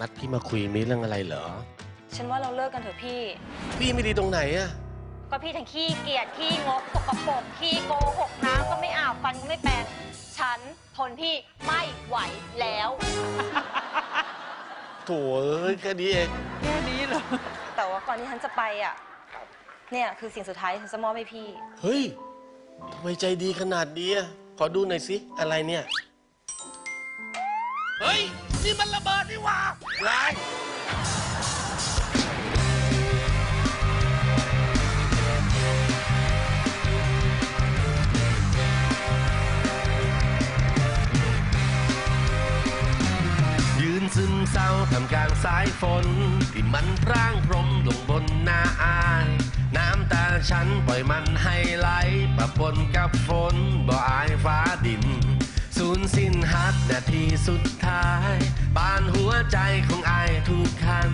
นัดพี่มาคุยมีเรื่องอะไรเหรอ ฉันว่าเราเลิกกันเถอะพี่ พี่ไม่ดีตรงไหนอะก็พี่ทั้งขี้เกียจขี้งกสกปรกขี้โกหกน้ำก็ไม่อาบฟันก็ไม่แปรงฉันทนพี่ไม่ไหวแล้ว โถ่เอ้ยแค่นี้เอง แค่นี้เหรอ แต่ว่าก่อนที่ฉันจะไปอะเนี่ยคือสิ่งสุดท้ายที่ฉันจะมอบให้พี่ เฮ้ยทำไมใจดีขนาดนี้อะขอดูหน่อยสิ อะไรเนี่ย เฮ้ย นี่มันระเบิดนี่หว่าไรยืนซึมเศร้าทำกลางสายฝน ที่มันพร่างพรมลงบนหน้าอาย น้ำตาฉันปล่อยมันให้ไหลปะปนกับฝนบ่อายฟ้าดิน สูญสิ้นฮักนาทีสุดท้ายปานหัวใจของไอายถูกขัน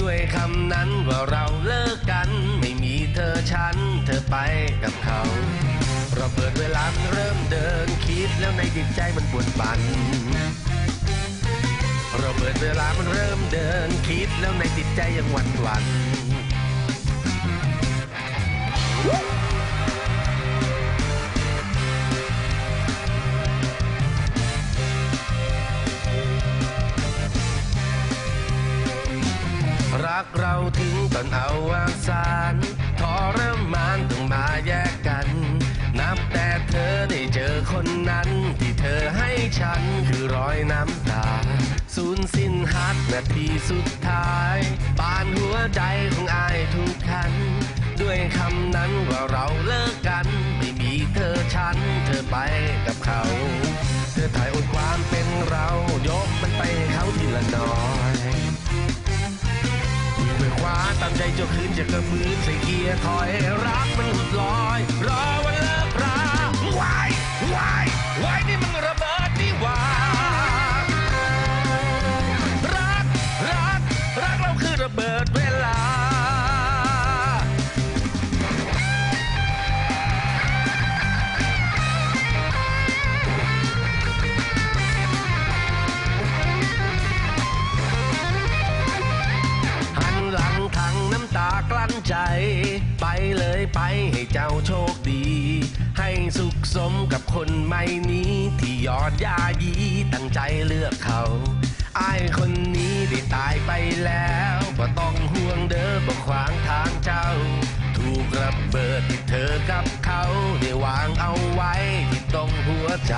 ด้วยคำนั้นว่าเราเลิกกัน ไม่มีเธอฉัน เธอไปกับเขาเราเปิดเวลาเริ่มเดินคิดแล้วในจิตใจมันปวดปันเราเปิดเวลามันเริ่มเดินคิดแล้วในจิตใจยังหวั่นหวั่น รักเราถึงตอนเอาวางสารทรมานต้องมาแยกกัน นับแต่เธอได้เจอคนนั้น ที่เธอให้ฉันคือรอยน้ำตา สูญสิ้นฮักนาทีสุดท้ายปานหัวใจของอายทุกคัน ด้วยคำนั้นว่าเราเลิกกัน ไม่มีเธอฉันเธอไปกับเขา เธอถ่ายอดความเป็นเรายกมันไปให้เขาทีละน้อย ใจเจ้าคืนจะกระมือใส่เกียร์ถอยรักมันหลุดลอยรอ ไปให้เจ้าโชคดี ให้สุขสมกับคนใหม่นี้ที่ยอดยายีตั้งใจเลือกเขาอายคนนี้ได้ตายไปแล้วก็ต้องห่วงเด้อบ่ขวางทางเจ้า ถูกระเบิดที่เธอกับเขาได้วางเอาไว้ที่ตรงหัวใจ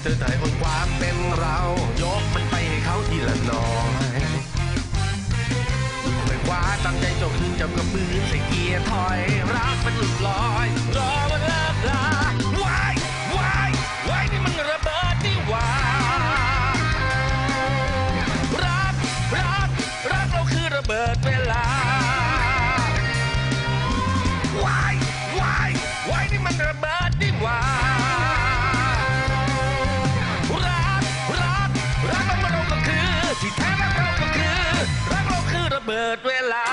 เธอถ่ายคนความเป็นเรา ยกมันไปให้เขาทีละน้อยไม่คว้าตั้งใจจ้าคืนเจ้าก็ปืนใส่เกียร์ถอย ระเบิดเวลาวายวายวายนี่มันระเบิดนี่ว่ารักรักรักเราเราก็คือ ที่แท้รักเราก็คือ รักเราคือระเบิดเวลา